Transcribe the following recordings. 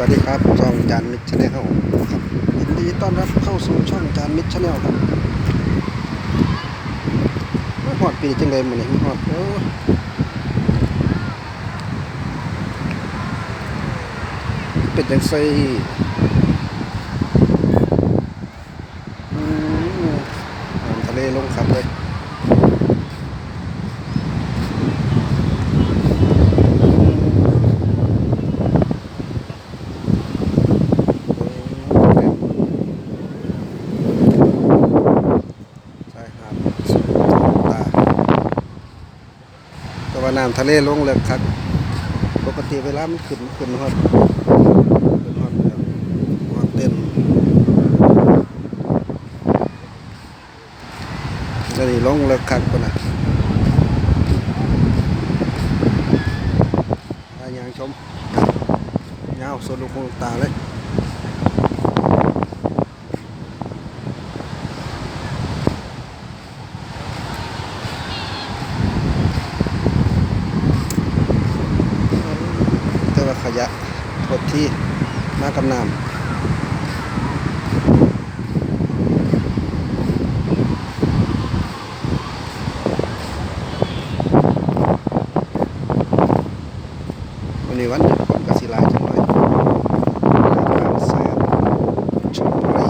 วัสดีครับช่องจานมิชชแนลครับยินดีต้อนรับเข้าสู่ช่องจานมิชชแนลครับมาฮอดปีจังเลยมื้อนี้มาฮอดโอ้เป็นจังไซอืมน้ำทะเลลงครับเลยใช่ครับสุดตาแต่ว่าน้ำทะเลลงเลยครับ ปกติเวลามันขึ้นขึ้นฮอดขึ้นฮอดแบบฮอดเต้นจะนี่ลงเลิกคักปะนะอายางชมเงาวสนลูกคงตาเลย แต่ว่าข ยะทดที่มากำน้ำวันนี้วันหยุดคนกสิลายจังเลยร้านแซ่บชมบุรี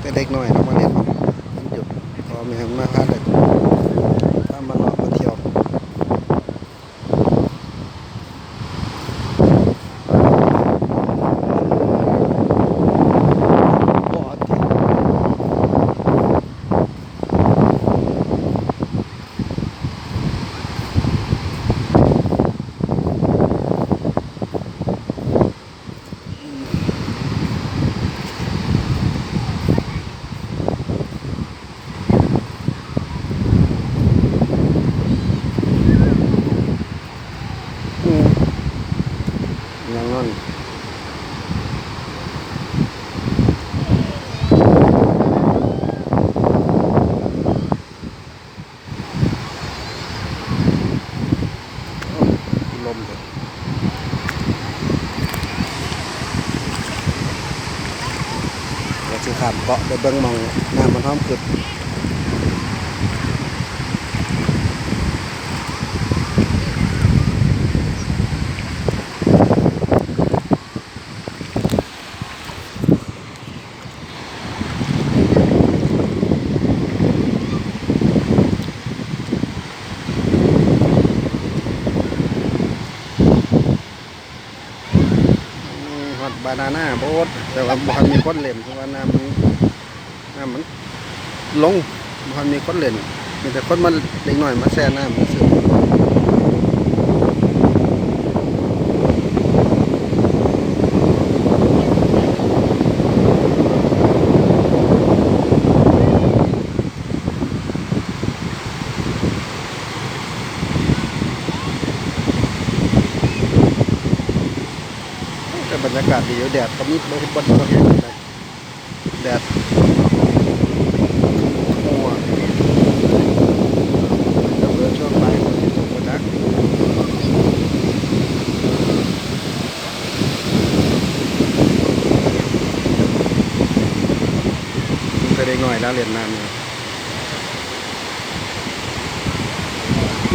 แต่ เล็กน้อยเรามาเล่นมันหยุดพอมีมาพาเด็กพามาเลาะมาเที่ยว บ่อที่อืมยังนั่น ลมเลยเดี๋ยวสิขามเกาะไปเบิ่งมองน้ำมันห้อมขึ้นฮอดบานาน่าโบ๊ทแต่ว่าบ่ทันมีคนเหล่นเพราะว่าน้ำมั น้ำมันลงบ่ทันมีคนเล่นมีแต่คนมาเล็กหน้อยมาแช่น้ำซื่อแต่บรรยากาศดีอยู่แดดก็มีบ่บ่บ่บ่เห็นเลยแดดมัวจะเบื่อช่วงบ่ายฝนสิตกบ่จัก หน่อยแล้วเรียนน้ำ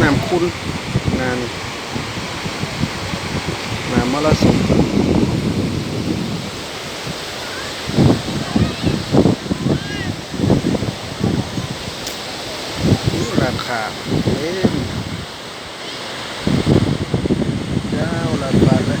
น้ำคุ้นนานน้ำมรสุมราคาเอ็มเจ้าละบาทเลย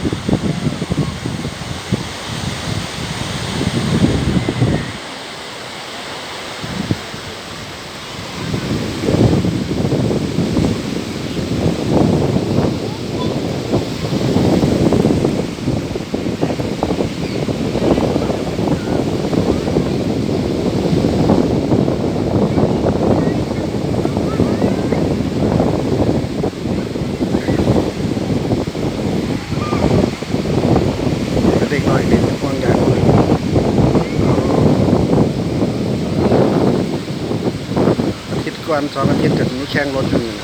ก่อนสองอาทิตย์จะมีแข่งรถกันนี่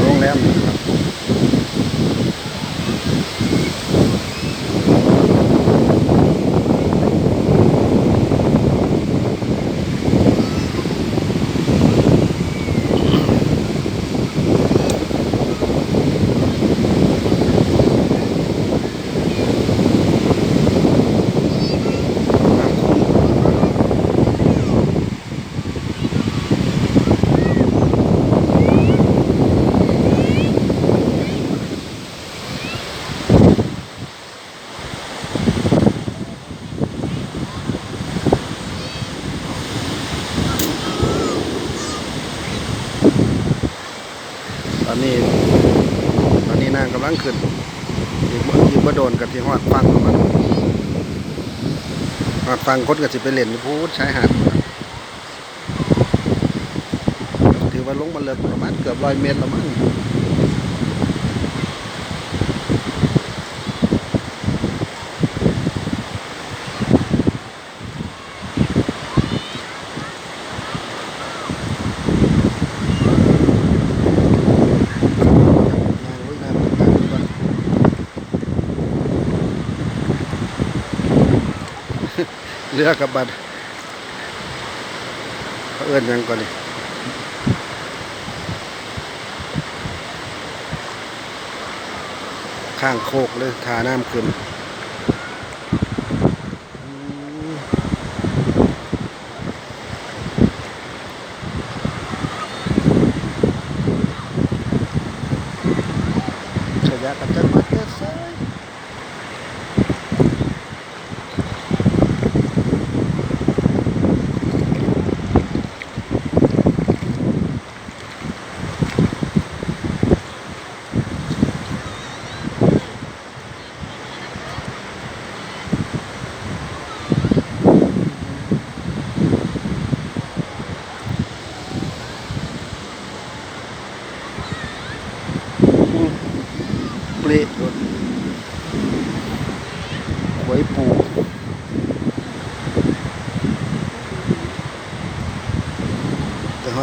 โรงแรมนี่ครับ ลังขึ้นอีกบ่อีกบ่โดนกับที่หอดฟังของมันหอดฟังคนก็สิไปเล่นอยู่พูดชายหาดถือว่าลงมาเลือประมาณเกือบร้อยเมตรแล้วมั้งนางลุยน้ำตามไปก่อน เรือกับบัดเขาเอื้อนยังก่อนนี่ข้างโคกเลยทาน้ำขึ้นขยะกระจัดมาเกิดใส่เปรตรถ ไว้ปูแต่ห้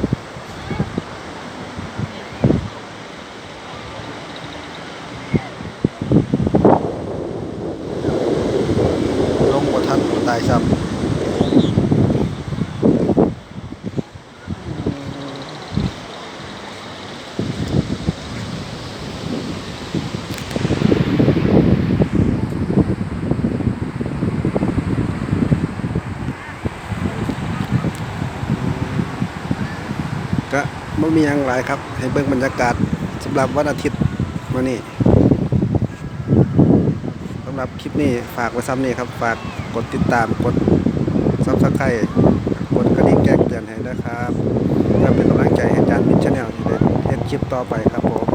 ม่มีอยังหลายครับ ให้เบิ่งบรรยากาศสำหรับวันอาทิตย์มานี่สำหรับคลิปนี้ฝากไว้ซ้ำนี่ครับ ฝากกดติดตามกดซับสไครต์กดกระดิ่งแจ้งเตือนให้นะครับเพื่อเป็นกำลังใจให้อาจารย์มิชแนลที่ได้เฮ็ดคลิปต่อไปครับผม